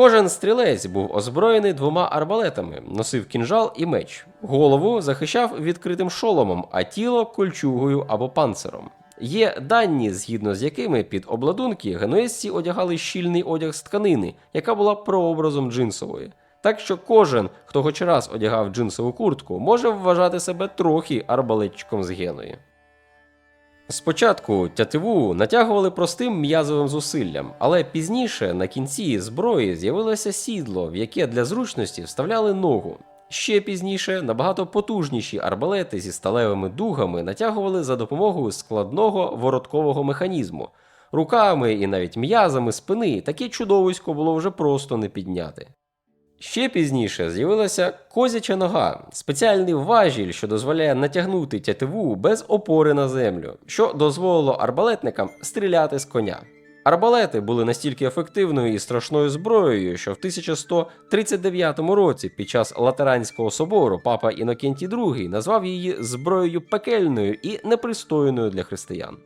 Кожен стрілець був озброєний двома арбалетами, носив кінжал і меч. Голову захищав відкритим шоломом, а тіло кольчугою або панциром. Є дані, згідно з якими під обладунки генуезці одягали щільний одяг з тканини, яка була прообразом джинсової. Так що кожен, хто хоч раз одягав джинсову куртку, може вважати себе трохи арбалетчиком з геної. Спочатку тятиву натягували простим м'язовим зусиллям, але пізніше на кінці зброї з'явилося сідло, в яке для зручності вставляли ногу. Ще пізніше набагато потужніші арбалети зі сталевими дугами натягували за допомогою складного вороткового механізму. Руками і навіть м'язами спини таке чудовисько було вже просто не підняти. Ще пізніше з'явилася козяча нога, спеціальний важіль, що дозволяє натягнути тятиву без опори на землю, що дозволило арбалетникам стріляти з коня. Арбалети були настільки ефективною і страшною зброєю, що в 1139 році під час Латеранського собору папа Інокентій II назвав її зброєю пекельною і непристойною для християн.